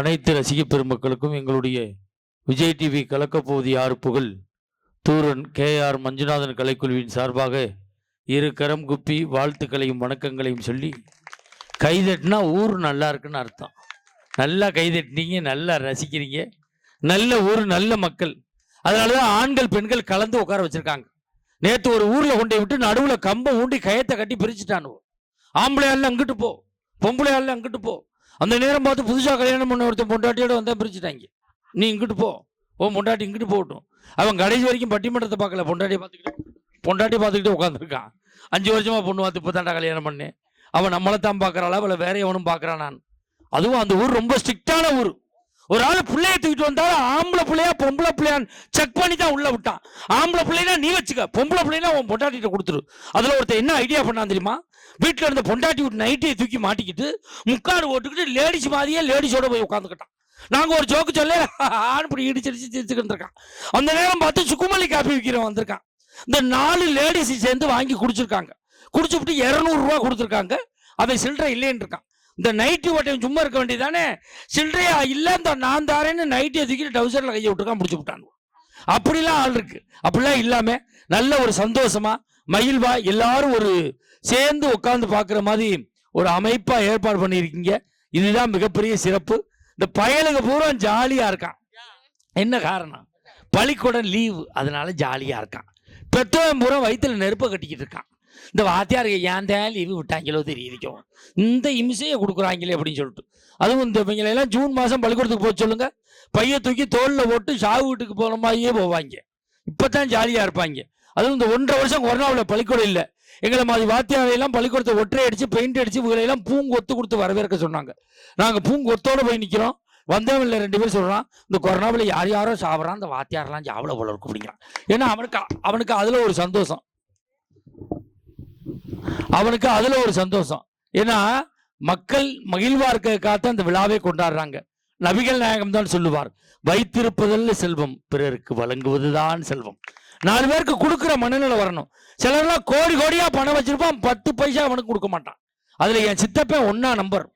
அனைத்து ரசிக பெருமக்களுக்கும் எங்களுடைய விஜய் டிவி கலக்கப்போவது யார் புகழ். தூரன் கே ஆர் மஞ்சுநாதன் கலைக்குழுவின் சார்பாக இரு கரம் குப்பி வாழ்த்துக்களையும் வணக்கங்களையும் சொல்லி கைதட்டினா ஊர் நல்லா இருக்குன்னு அர்த்தம். நல்லா கைதட்டினீங்க நல்லா ரசிக்கிறீங்க. நல்ல ஊர் நல்ல மக்கள். அதனால தான் ஆண்கள் பெண்கள் கலந்து உட்கார வச்சுருக்காங்க. நேற்று ஒரு ஊரில் கொண்டு விட்டு நடுவில் கம்பம் ஊண்டி கயத்தை கட்டி பிரிச்சுட்டானுவோ. ஆம்பளை ஆள் அங்கிட்டு போ பொம்பளை ஆள் அங்கிட்டு போ. அந்த நேரம் பார்த்து புதுசாக கல்யாணம் பண்ண ஒருத்தன் பொண்டாட்டியோட வந்தால் பிரிச்சுட்டாங்க. நீ இங்கிட்டு போ. ஓ பொண்டாட்டி இங்கிட்டு போகட்டும். அவன் கடைசி வரைக்கும் பட்டிமன்றத்தை பார்க்கல. பொண்டாட்டியை பார்த்துக்கிட்டு பொண்டாட்டி பார்த்துக்கிட்டு உட்காந்துருக்கான் அஞ்சு வருஷமா பொண்ணு பார்த்து இப்போ தாண்டா கல்யாணம் பண்ணேன். அவன் நம்மளை தான் பார்க்குறாளா? அவளை வேற எவனும் பார்க்குறான் நான். அதுவும் அந்த ஊர் ரொம்ப ஸ்ட்ரிக்டான ஊர். ஒரு ஆள் பிள்ளைய தூக்கிட்டு வந்தாலும் ஆம்பளை பிள்ளையா பொம்பளை பிள்ளையான்னு செக் பண்ணி தான் உள்ள விட்டான். ஆம்பளை பிள்ளைனா நீ வச்சுக்க. பொம்பளை பிள்ளைனா உன் பொண்டாட்டிகிட்ட கொடுத்துரு. அதுல ஒருத்தன் என்ன ஐடியா பண்ணான் தெரியுமா? வீட்டில் இருந்த பொண்டாட்டி விட்டு நைட்டே தூக்கி மாட்டிக்கிட்டு முக்காடு ஓட்டுக்கிட்டு லேடிஸ் மாதிரியே லேடிஸோட போய் உட்காந்துக்கிட்டான் நாங்க ஒரு ஜோக்கு சொல்ல இப்படி இடிச்சிடிச்சு சிரிச்சுக்கிட்டு இருக்கான் அந்த நேரம் பார்த்து சுக்குமல்லி காப்பி விற்கிறவன் வந்திருக்கான். இந்த நாலு லேடிஸ் சேர்ந்து வாங்கி குடிச்சிருக்காங்க. குடிச்சுவிட்டு இரநூறுவா கொடுத்துருக்காங்க. அதை சில்லறை இல்லைன்னு இருக்கான் இந்த நைட்டி ஓட்டையும் சும்மா இருக்க வேண்டியதானே சில்லறையா இல்லை இந்த நான் தாரேன்னு நைட்டியை தூக்கிட்டு டவுசரில் கையை விட்டுருக்கான் முடிச்சு விட்டான். அப்படிலாம் ஆள் இருக்கு. அப்படிலாம் இல்லாம நல்ல ஒரு சந்தோஷமா மகிழ்வா எல்லாரும் ஒரு சேர்ந்து உட்காந்து பார்க்குற மாதிரி ஒரு அமைப்பா ஏற்பாடு பண்ணியிருக்கீங்க. இதுதான் மிகப்பெரிய சிறப்பு. இந்த பயலுங்க பூரா ஜாலியா இருக்கான். என்ன காரணம்? பள்ளிக்கூடம் லீவு அதனால ஜாலியா இருக்கான். பெற்றோம் பூரா வயிற்றுல நெருப்பை கட்டிக்கிட்டு இருக்கான். இந்த வாத்தியாருக்கு ஏன் தான் லீவு விட்டாங்களோ தெரியுதுக்கும் இந்த இம்சையை கொடுக்குறாங்களே அப்படின்னு சொல்லிட்டு. அதுவும் இந்த இவங்களை எல்லாம் ஜூன் மாதம் பள்ளிக்கூடத்துக்கு போக சொல்லுங்க. பைய தூக்கி தோளில் போட்டு சாவு வீட்டுக்கு போகிற மாதிரியே போவாங்க. இப்பதான் ஜாலியாக இருப்பாங்க. அதுவும் இந்த ஒன்றரை வருஷம் கொரோனாவில் பள்ளிக்கூடம் இல்லை. எங்களை மாதிரி வாத்தியாரையெல்லாம் பள்ளிக்கூடத்தை ஒற்றை அடிச்சு பெயிண்ட் அடிச்சு இவங்களையெல்லாம் பூங்கொத்து கொடுத்து வரவேற்க சொன்னாங்க. நாங்கள் பூங்கொத்தோடு போய் நிற்கிறோம் வந்தவன் இல்லை ரெண்டு பேர் சொல்கிறான் இந்த கொரோனாவில் யார் யாரோ சாப்பிட்றான் அந்த வாத்தியாரெல்லாம் சாவல போல இருக்கும் அப்படிங்கிறான். ஏன்னா அவனுக்கு அவனுக்கு அதில் ஒரு சந்தோஷம். அவனுக்கு அதுல ஒரு சந்தோஷம். ஏன்னா மக்கள் மகிழ்வா இருக்கிறதுக்காக அந்த விழாவே கொண்டாடுறாங்க. நபிகள் நாயகம் தான் சொல்லுவார் வைத்திருப்பதல்ல செல்வம் பிறருக்கு வழங்குவதுதான் செல்வம். நாலு பேருக்கு கொடுக்குற மனநிலை வரணும். சிலர்லாம் கோடி கோடியா பணம் வச்சிருப்பான் பத்து பைசா அவனுக்கு கொடுக்க மாட்டான். அதுல என் சித்தப்பன் ஒன்னா நம்பர்.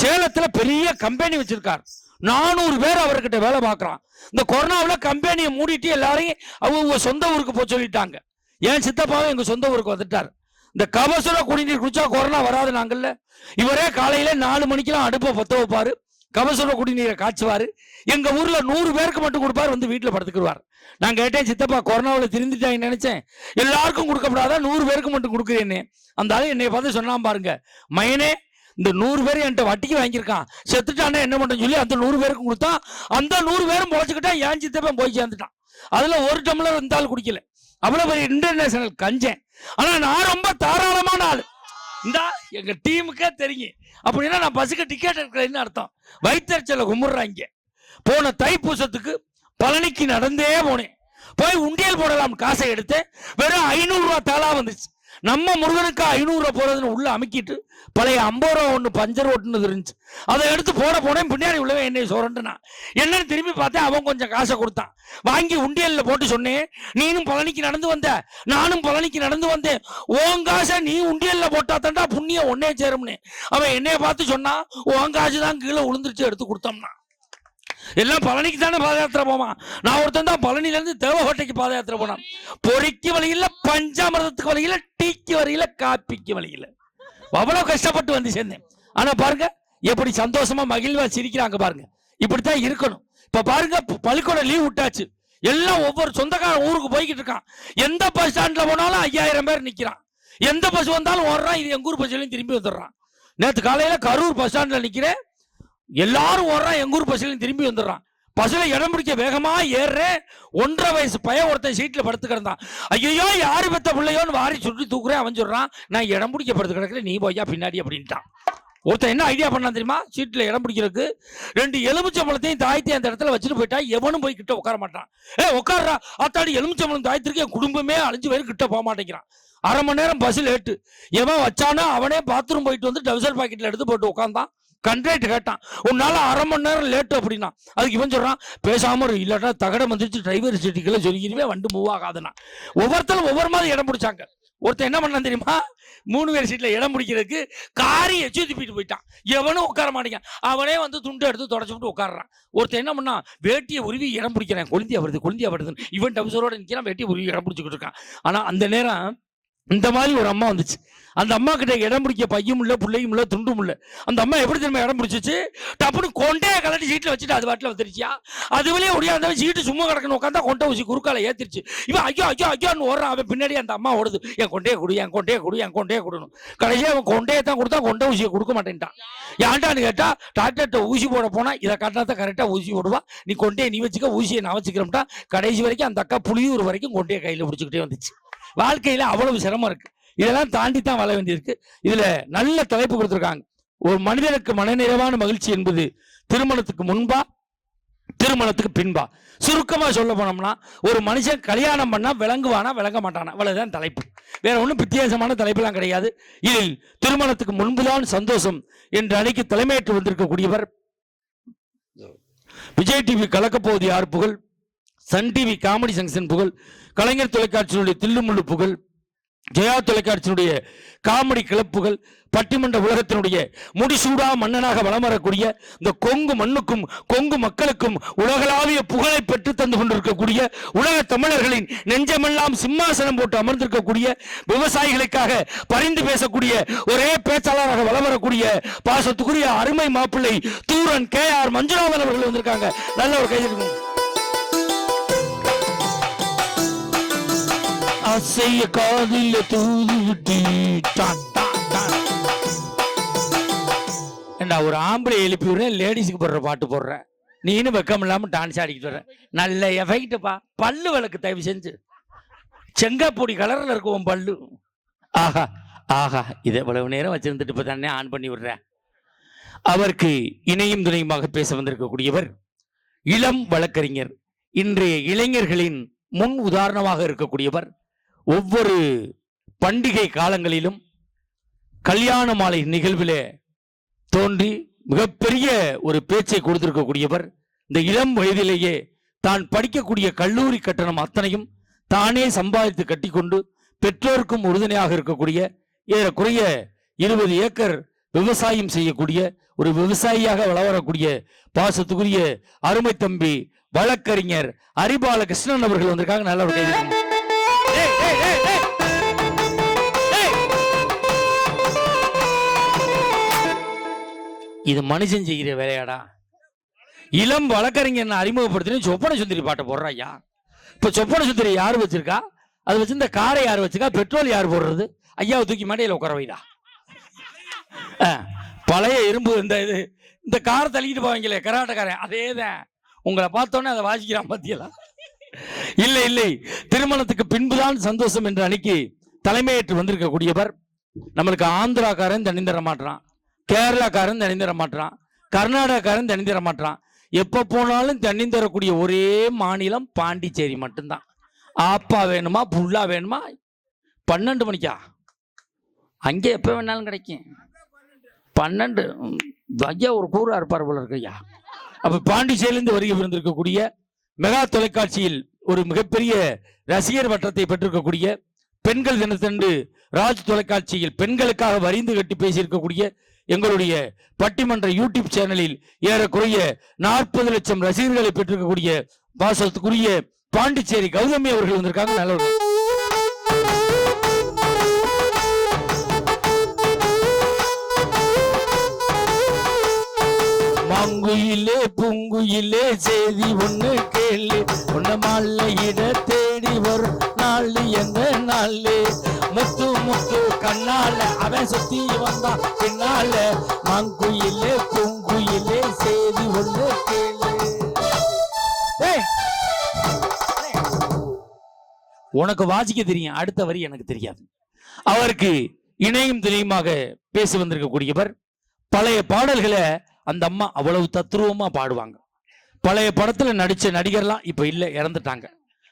சேலத்துல பெரிய கம்பெனி வச்சிருக்கார். நானூறு பேர் அவர்கிட்ட வேலை பார்க்கறான். இந்த கொரோனாவில் கம்பெனியை மூடிட்டு எல்லாரையும் அவங்க சொந்த ஊருக்கு போக சொல்லிட்டாங்க. என் சித்தப்பாவும் எங்க சொந்த ஊருக்கு வந்துட்டார். இந்த கபசுர குடிநீர் குடிச்சா கொரோனா வராது நாங்கள்ல. இவரே காலையில நாலு மணிக்கெல்லாம் அடுப்பை பத்த வைப்பாரு. கபசுர குடிநீரை காய்ச்சுவாரு. எங்க ஊர்ல நூறு பேருக்கு மட்டும் கொடுப்பாரு வந்து வீட்டுல படுத்துக்குருவார். நான் கேட்டேன் சித்தப்பா கொரோனாவில் திருந்துட்டாங்கன்னு நினைச்சேன். எல்லாருக்கும் கொடுக்கப்படாதா? நூறு பேருக்கு மட்டும் கொடுக்குறேன்னு. அந்த ஆளு என்னை பார்த்து சொன்னான் பாருங்க. மயனே இந்த நூறு பேர் என்கிட்ட வட்டிக்கு வாங்கியிருக்கான். செத்துட்டானே என்ன பண்ணுன்னு சொல்லி அந்த நூறு பேருக்கு கொடுத்தா அந்த நூறு பேரும் பொழைச்சிக்கிட்டா ஏன் சித்தப்பன் போய் சேர்ந்துட்டான். அதுல ஒரு டம்ளர் இருந்தாலும் குடிக்கல. அவ்வளவு பெரிய இன்டர்நேஷனல் கஞ்சேன். ஆனா நான் ரொம்ப தாராளமான ஆள். இந்த எங்க டீமுக்கே தெரியும். அப்படின்னா நான் பஸ்ஸுக்கு டிக்கெட் எடுக்கிறேன்னு அர்த்தம்? வைத்தறிச்சல கும்பிடுறாங்க. போன தைப்பூசத்துக்கு பழனிக்கு நடந்தே போனேன். போய் உண்டியல் போடலாம் காசை எடுத்து வெறும் ஐநூறு ரூபா தாளா வந்துச்சு. நம்ம முருகனுக்கு ஐநூறு ரூபா போறதுன்னு உள்ள அமுக்கிட்டு பழைய ஐம்பது ரூபா ஒன்று பஞ்சர் ஓட்டுனது இருந்துச்சு. அதை எடுத்து போட போனேன் பின்னாடி உள்ளவன் என்னை சொரண்டுனான். என்னன்னு திரும்பி பார்த்தேன் அவன் கொஞ்சம் காசை கொடுத்தான். வாங்கி உண்டியல்ல போட்டு சொன்னேன் நீனும் பழனிக்கு நடந்து வந்த நானும் பழனிக்கு நடந்து வந்தேன். ஓன் காசை நீ உண்டியல்ல போட்டா தண்டா புண்ணியம் ஒன்னே சேரும்னு. அவன் என்னைய பார்த்து சொன்னான் ஓன் காசு தான் கீழே விழுந்துருச்சு எடுத்து கொடுத்தோம்னா. எல்லாம் பழனிக்கு தானே பாத யாத்திரை போவான். நான் ஒருத்தன் தான் பழனில இருந்து தேவகோட்டைக்கு பாத யாத்திரை போனான். பொறிக்கு வழியில் பஞ்சாமிரதத்துக்கு வழியில் டீக்கு வழியில் காப்பிக்கு வழியில். அவ்வளவு கஷ்டப்பட்டு வந்து சேர்ந்தேன். ஆனா பாருங்க எப்படி சந்தோஷமா மகிழ்வா சிரிக்கிறாங்க பாருங்க. இப்படித்தான் இருக்கணும். இப்ப பாருங்க பழுக்கோட லீவ் விட்டாச்சு. எல்லாம் ஒவ்வொரு சொந்தக்காரன் ஊருக்கு போய்கிட்டு இருக்கான். எந்த பஸ் ஸ்டாண்ட்ல போனாலும் ஐயாயிரம் பேர் நிக்கிறான். எந்த பஸ் வந்தாலும் ஓடுறான் இது எங்கூர் பஸ்லையும் திரும்பி வந்துடுறான். நேத்து காலையில கரூர் பஸ் ஸ்டாண்ட்ல நிக்கிறேன். எல்லாரும் ஓடுறான் எங்கூர் ஊர் திரும்பி வந்துடுறான். பஸ்ஸில் இடம் பிடிக்க வேகமா ஏறுறேன் ஒன்றரை வயசு பையன் ஒருத்தன் சீட்ல படுத்து கிடந்தான் ஐயோ யாரு பெத்த பிள்ளையோன்னு வாரி சுட்டி தூக்குறேன் அவன் நான் இடம் பிடிக்க படுத்து கிடக்குறேன் நீ போய்யா பின்னாடி அப்படின்ட்டான். ஒருத்தன் என்ன ஐடியா பண்ணான் தெரியுமா? சீட்ல இடம் பிடிக்கிறதுக்கு ரெண்டு எலுமிச்சம்பழத்தையும் தாய்த்தையும் அந்த இடத்துல வச்சுட்டு போயிட்டா எவனும் போய் கிட்ட உட்கார மாட்டான். ஏ உட்காரா அத்தாடி எலுமிச்சம்பழம் தாய்த்திருக்கு என் குடும்பமே அழிஞ்சு பேர் கிட்ட போக மாட்டேங்கிறான். அரை மணி நேரம் பஸ் லேட்டு எவன் வச்சானோ அவனே பாத்ரூம் போயிட்டு வந்து டவுசர் பாக்கெட்ல எடுத்து போட்டு உட்காந்தான் கண்ட்ரேட் கேட்டான். உன்னால அரை மணி நேரம் லேட்டு அப்படின்னா. அதுக்கு இவன் சொல்றான் பேசாம இரு, இல்லாட்டா தகடம் வந்துருச்சு டிரைவர் சீட்டுக்கெல்லாம் சொல்லிக்கிறவே வண்டு மூவ் ஆகாதுன்னா. ஒவ்வொருத்தரும் ஒவ்வொரு மாதிரி இடம் பிடிச்சாங்க. ஒருத்தன் என்ன பண்ணான் தெரியுமா? மூணு பேர் சீட்ல இடம் பிடிக்கிறதுக்கு காரி எச்சு தூப்பிட்டு போயிட்டான். எவனும் உட்கார மாட்டேங்கான் அவனே வந்து துண்டு எடுத்து தொடச்சு விட்டு உட்காடுறான் ஒருத்தன் என்ன பண்ணான்? வேட்டியை உருவி இடம் பிடிக்கிறேன். கொழுந்தியா வருது கொழுந்தியா வருதுன்னு இவன் டவுசரோட நிற்கிறான் வேட்டியை உருவி இடம் பிடிச்சிக்கிட்டு இருக்கான். ஆனா அந்த நேரம் இந்த மாதிரி ஒரு அம்மா வந்துச்சு. அந்த அம்மா கிட்ட இடம் பிடிக்க பையும் இல்லை பிள்ளையும் இல்லை துண்டும் இல்லை. அந்த அம்மா எப்படி தெரியுமா இடம் பிடிச்சிச்சு? டப்புனு கொண்டே கலட்டி சீட்டில் வச்சுட்டு அது பாட்டில் வந்துருச்சியா? அதுவரையே ஒடியாந்தவன் சீட்டு சும்மா கிடக்கணும் உட்காந்தா கொண்டை ஊசி குறுக்கால ஏத்திருச்சு. இவன் ஐயோ ஐயோ ஐயோன்னு ஓடுறான் அவன் பின்னாடி அந்த அம்மா ஓடுது. என் கொண்டே கொடு என் கொண்டே கொடு என் கொண்டே கொடுணும் கடைசியாக அவன் கொண்டே தான் கொடுத்தா கொண்டை ஊசியை கொடுக்க மாட்டேன்ட்டான். ஏன்டான்னு கேட்டால் டாக்டர்கிட்ட ஊசி போட போனா இதை காட்டினா தான் கரெக்டாக ஊசி போடுவா. நீ கொண்டே நீ வச்சுக்க ஊசியை நான் வச்சுக்கிறோம்ட்டா கடைசி வரைக்கும் அந்த அக்கா புளியூர் வரைக்கும் கொண்டே கையில் பிடிச்சிக்கிட்டே வந்துச்சு. வாழ்க்கையில அவ்வளவு சிரமம் இருக்கு. இதெல்லாம் தாண்டி தான் வாழ வேண்டியிருக்கு. இதுல நல்ல தலைப்பு கொடுத்துருக்காங்க. ஒரு மனிதனுக்கு மனநிறைவான மகிழ்ச்சி என்பது திருமணத்துக்கு முன்பா திருமணத்துக்கு பின்பா. சுருக்கமா சொல்ல போனோம்னா ஒரு மனுஷன் கல்யாணம் பண்ணா விளங்குவானா விளங்க மாட்டானா? அவ்வளவுதான் தலைப்பு. வேற ஒன்றும் வித்தியாசமான தலைப்புலாம் கிடையாது. இதில் திருமணத்துக்கு முன்புதான் சந்தோஷம் என்று அன்னைக்கு தலைமையேற்று வந்திருக்கக்கூடியவர் விஜய் டிவி கலக்கப்போவது யார் புகழ்? சன் டிவி காமெடி ஜங்ஷன் புகழ் கலைஞர் தொலைக்காட்சியினுடைய தில்லுமுள்ளு புகழ் ஜெயா தொலைக்காட்சியினுடைய காமெடி கிளப்புகள் பட்டிமன்ற உலகத்தினுடைய முடிசூடா மன்னனாக வலம் வரக்கூடிய இந்த கொங்கு மண்ணுக்கும் கொங்கு மக்களுக்கும் உலகளாவிய புகழை பெற்று தந்து கொண்டிருக்கக்கூடிய உலக தமிழர்களின் நெஞ்சமெல்லாம் சிம்மாசனம் போட்டு அமர்ந்திருக்கக்கூடிய விவசாயிகளுக்காக பரிந்து பேசக்கூடிய ஒரே பேச்சாளராக வலம் வரக்கூடிய பாசத்துக்குரிய அருமை மாப்பிள்ளை தூரன் கே ஆர் மஞ்சுநாதன் அவர்கள் வந்திருக்காங்க. நல்ல ஒரு கைது அசைய காதில தூது விட்டு ஏண்டா ஒரு ஆம்பளை எழுப்பி விடுறேன் லேடிஸுக்கு போடுற பாட்டு போடுறேன். நீனும் வெக்கம் இல்லாமல் டான்ஸ் ஆடிக்கிட்டு வர்றேன் நல்ல எஃபெக்ட்டுப்பா பல்லு விளக்கு தயவு செஞ்சு. செங்காப்பொடி கலரில் இருக்கும் பல்லு. ஆஹா ஆஹா இதை இவ்வளவு நேரம் வச்சிருந்துட்டு இப்போ தானே ஆன் பண்ணி விடுறேன். அவருக்கு இணையும் துணையுமாக பேச வந்திருக்கக்கூடியவர் இளம் வழக்கறிஞர். இன்றைய இளைஞர்களின் முன் உதாரணமாக இருக்கக்கூடியவர் ஒவ்வொரு பண்டிகை காலங்களிலும் கல்யாண மாலை நிகழ்விலே தோன்றி மிகப்பெரிய ஒரு பேச்சை கொடுத்திருக்கக்கூடியவர். இந்த இளம் வயதிலேயே தான் படிக்கக்கூடிய கல்லூரி கட்டணம் அத்தனையும் தானே சம்பாதித்து கட்டிக்கொண்டு பெற்றோருக்கும் உறுதுணையாக இருக்கக்கூடிய ஏறக்குறைய இருபது ஏக்கர் விவசாயம் செய்யக்கூடிய ஒரு விவசாயியாக வளரக்கூடிய பாசத்துக்குரிய அருமை தம்பி வழக்கறிஞர் அரிபால கிருஷ்ணன் அவர்கள் வந்திருக்காங்க. நல்ல இது மனுஷன் செய்கிற வேலையாடா. இளம் வழக்கறிஞர் அறிமுகப்படுத்தினு சொப்பன சுந்தரி பாட்டை போடுறா ஐயா. இப்ப சொப்பன சுந்தரி யார் வச்சிருக்கா? அது வச்சு இந்த காரை யார் வச்சிருக்கா? பெட்ரோல் யார் போடுறது? ஐயாவை தூக்கி மேடையில் உட்கார வைடா. ஆ, பழைய இரும்பு இந்த இது இந்த காரை தள்ளிக்கிட்டு போவாங்களே கர்நாடகாரன் அதே தான் உங்களை பார்த்தோன்னே அதை வாசிக்கிறான் பத்தியெல்லாம் இல்லை இல்லை. திருமணத்துக்கு பின்புதான் சந்தோஷம் என்ற அன்னைக்கு தலைமையேற்று வந்திருக்கக்கூடியவர் நம்மளுக்கு ஆந்திராக்காரன் தண்ணி தர மாட்டான் கேரளாக்காரன் தண்ணி தர மாட்டான் கர்நாடகாக்காரன் தண்ணி தர மாட்டான் எப்போ போனாலும் தண்ணி தரக்கூடிய ஒரே மாநிலம் பாண்டிச்சேரி மட்டும்தான். ஆப்பா வேணுமா புல்லா வேணுமா? பன்னெண்டு மணிக்கா? அங்கே எப்போ வேணாலும் கிடைக்கும். பன்னெண்டு ஐயா ஒரு கூறா இருப்பார் போல இருக்கு ஐயா. அப்ப பாண்டிச்சேரியிலிருந்து வருகை இருந்திருக்கக்கூடிய மெகா தொலைக்காட்சியில் ஒரு மிகப்பெரிய ரசிகர் வட்டத்தை பெற்றிருக்கக்கூடிய பெண்கள் தினத்தன்று ராஜ் தொலைக்காட்சியில் பெண்களுக்காக வரிந்து கட்டி பேசியிருக்கக்கூடிய எங்களுடைய பட்டிமன்ற யூடியூப் சேனலில் ஏறக்குறைய நாற்பது லட்சம் ரசிகர்களை பெற்றிருக்கக்கூடிய பாசத்துக்குரிய பாண்டிச்சேரி கௌதமி அவர்கள் வந்திருக்காங்க. நல்லவர்கள் பூங்குயிலே பூங்குயிலே செய்தி ஒண்ணு கேளு. உன்ன மாலையிட தேடி வரும் நாள் எந்த நாள்? முத்து முத்து கண்ணால அவன் சுத்தி வந்தான் பின்னால. மாங்குயிலே பூங்குயிலே செய்தி ஒண்ணு கேளு. உனக்கு வாசிக்க தெரியும் அடுத்த வரி எனக்கு தெரியாது. அவருக்கு இணையும் துணையுமாக பேசி வந்திருக்கக்கூடியவர் பழைய பாடல்களை அந்த அம்மா அவ்வளவு தத்ரூபமாக பாடுவாங்க. பழைய படத்துல நடிச்ச நடிகர்லாம் இப்போ இல்லை இறந்துட்டாங்க.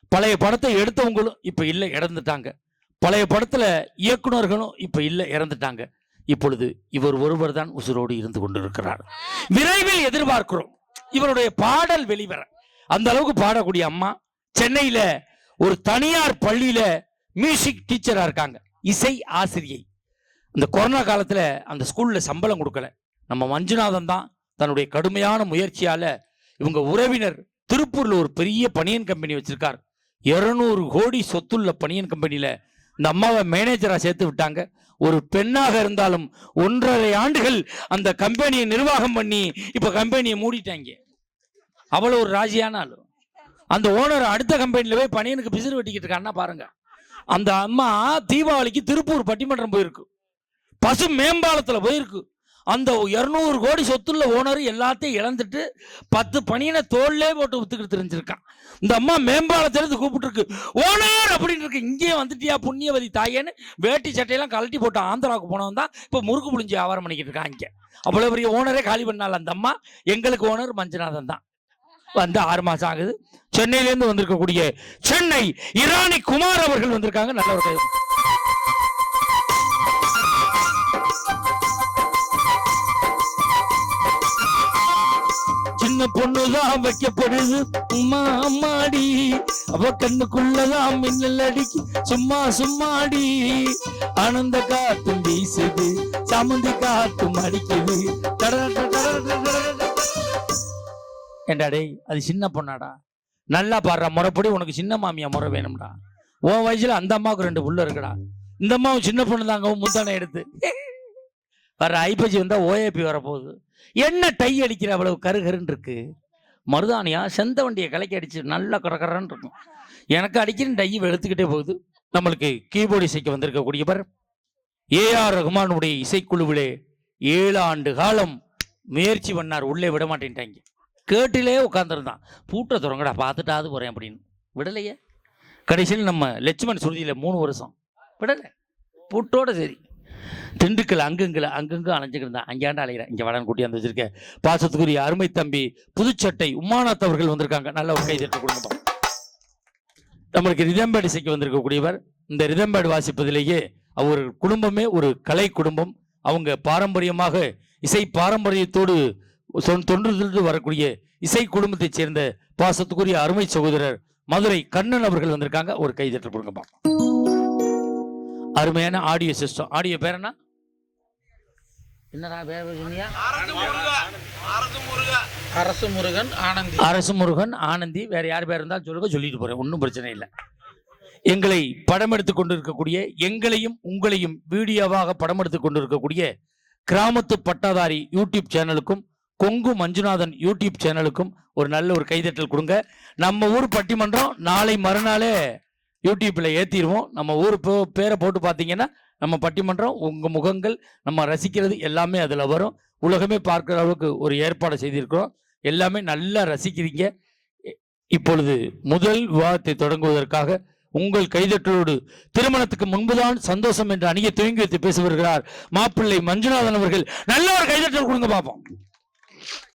பழைய படத்தை எடுத்தவங்களும் இப்போ இல்லை இறந்துட்டாங்க. பழைய படத்துல இயக்குனர்களும் இப்போ இல்லை இறந்துட்டாங்க. இப்பொழுது இவர் ஒருவர் தான் உசுரோடு இருந்து கொண்டிருக்கிறார். விரைவில் எதிர்பார்க்கிறோம். இவருடைய பாடல் வெளிவர. அந்த அளவுக்கு பாடக்கூடிய அம்மா சென்னையில ஒரு தனியார் பள்ளியில மியூசிக் டீச்சரா இருக்காங்க. இசை ஆசிரியை. இந்த கொரோனா காலத்துல அந்த ஸ்கூல்ல சம்பளம் கொடுக்கல. நம்ம மஞ்சுநாதன் தான் தன்னுடைய கடுமையான முயற்சியால இவங்க உறவினர் திருப்பூர்ல ஒரு பெரிய பனியன் கம்பெனி வச்சிருக்கார். இருநூறு கோடி சொத்துள்ள பனியன் கம்பெனியில இந்த அம்மாவை மேனேஜரா சேர்த்து விட்டாங்க. ஒரு பெண்ணாக இருந்தாலும் ஒன்றரை ஆண்டுகள் அந்த கம்பெனியை நிர்வாகம் பண்ணி இப்ப கம்பெனியை மூடிட்டாங்க. அவ்வளவு ஒரு ராஜியான ஆளு. அந்த ஓனர் அடுத்த கம்பெனியில் போய் பனியனுக்கு பிசிறு வெட்டிக்கிட்டு இருக்கான்னா பாருங்க. அந்த அம்மா தீபாவளிக்கு திருப்பூர் பட்டிமன்றம் போயிருக்கு. பசு மேம்பாலத்துல போயிருக்கு. அந்த இருநூறு கோடி சொத்துள்ள ஓனர் எல்லாத்தையும் இழந்துட்டு பத்து பணியினை தோல்லே போட்டு வித்துக்கிட்டு தெரிஞ்சிருக்கான். இந்த அம்மா மேம்பாலத்திலிருந்து கூப்பிட்டுருக்கு ஓனர் அப்படின்னு இருக்கு. இங்கேயே வந்துட்டியா புண்ணியவதி தாயேன்னு வேட்டி சட்டையெல்லாம் கழட்டி போட்டு ஆந்திராவுக்கு போனவன் தான் இப்போ முறுக்கு புளிஞ்சு வியாபாரம் பண்ணிக்கிட்டு இருக்கான் இங்கே. அவ்வளோ பெரிய ஓனரே காலி பண்ணால அந்த அம்மா. எங்களுக்கு ஓனர் மஞ்சுநாதன் தான். வந்து ஆறு மாசம் ஆகுது. சென்னையிலேருந்து வந்திருக்கக்கூடிய சென்னை இராணி குமார் அவர்கள் வந்திருக்காங்க. நல்ல ஒரு கை. சின்ன பொண்ணுதான் வைக்கப்படுது. அம்மா அம்மாடி. அவ கண்ணுக்குள்ளதான் மின்னல் அடிக்கு. சும்மா சும்மாடி. ஆனந்த காத்தும் வீசுது. சாமந்தி காத்தும் அடிக்குது. டடட ஏண்டா டேய் அது சின்ன பொண்ணாடா. நல்லா பாடுற. முறைப்படி உனக்கு சின்ன மாமியா முறை வேணும்டா. உன் வயசுல அந்த அம்மாவுக்கு ரெண்டு புள்ள இருக்குடா. இந்த அம்மாவும் சின்ன பொண்ணு தாங்க முத்தானை எடுத்து. வர ஐப்பசி வந்தா ஓஏபி வரப்போகுது. என்ன டை அடிக்கிற அவ்வளவு கருகருன்னு இருக்கு? மருதானியா செந்த வண்டியை கலக்கி அடிச்சு நல்லா கரகரன்னு இருக்கும். எனக்கு அடிக்கிற டை எடுத்துக்கிட்டே போகுது. நம்மளுக்கு கீபோர்டு இசைக்கு வந்திருக்கக்கூடியவர் ஏஆர் ரகுமானுடைய இசைக்குழுவிலே ஏழு ஆண்டு காலம் முயற்சி பண்ணார். உள்ளே விட மாட்டேன்ட்டாங்க. கேட்டிலே உட்காந்துருந்தான் பூட்டை துறங்கடா பார்த்துட்டாது போறேன் அப்படின்னு. விடலையே? கடைசியில் நம்ம லட்சுமண் சுருதியில் மூணு வருஷம். விடலை? பூட்டோட சரி. திண்டுக்கல் அங்கங்கில் அங்கங்கும் அலைஞ்சுக்கிட்டு இருந்தான். அங்கேயாண்டு அலைகிறேன் இங்கே வடன் வந்து வச்சிருக்கேன் பாசத்துக்குரிய அருமை தம்பி புதுச்சட்டை உமாநாத் அவர்கள் வந்திருக்காங்க. நல்ல ஒரு கை குடும்பம். நம்மளுக்கு ரிதம்பேடு இசைக்கு வந்திருக்கக்கூடியவர். இந்த ரிதம்பேடு வாசிப்பதிலேயே அவர் குடும்பமே ஒரு கலை குடும்பம். அவங்க பாரம்பரியமாக இசை பாரம்பரியத்தோடு சொன்- வரக்கூடிய இசை குடும்பத்தைச் சேர்ந்த பாசத்துக்குரிய அருமை சகோதரர் மதுரை கண்ணன் அவர்கள் வந்திருக்காங்க. ஒரு கை தட்டு கொடுங்க அருமையான ஆடியோ சிஸ்டம் ஆடியோ பேர் என்ன? என்னடா பேர் சொன்னியா அரசு முருகன். ஆனந்தி. அரசு முருகன் ஆனந்தி. வேற யார் பேர் இருந்தாலும் சொல்லுங்க சொல்லிட்டு போறேன். ஒன்றும் பிரச்சனை இல்லை. எங்களை படம் எடுத்துக் கொண்டிருக்கக்கூடிய எங்களையும் உங்களையும் வீடியோவாக படம் எடுத்துக் கொண்டிருக்கக்கூடிய கிராமத்து பட்டாதாரி யூடியூப் சேனலுக்கும் கொங்கு மஞ்சுநாதன் யூடியூப் சேனலுக்கும் ஒரு நல்ல ஒரு கைதட்டல் கொடுங்க. நம்ம ஊர் பட்டிமன்றம் நாளை மறுநாளே யூடியூப்பில் ஏற்றிடுவோம் நம்ம ஊர் பேரை போட்டு பார்த்தீங்கன்னா நம்ம பட்டிமன்றம் உங்கள் முகங்கள் நம்ம ரசிக்கிறது எல்லாமே அதில் வரும். உலகமே பார்க்குற அளவுக்கு ஒரு ஏற்பாடு செய்திருக்கிறோம். எல்லாமே நல்லா ரசிக்கிறீங்க. இப்பொழுது முதல் விவாதத்தை தொடங்குவதற்காக உங்கள் கைதட்டலோடு திருமணத்துக்கு முன்புதான் சந்தோஷம் என்று அணிய துவங்கி வைத்து பேசி வருகிறார் மாப்பிள்ளை மஞ்சுநாதன் அவர்கள். நல்ல ஒரு கைதட்டல் கொடுங்க பார்ப்போம்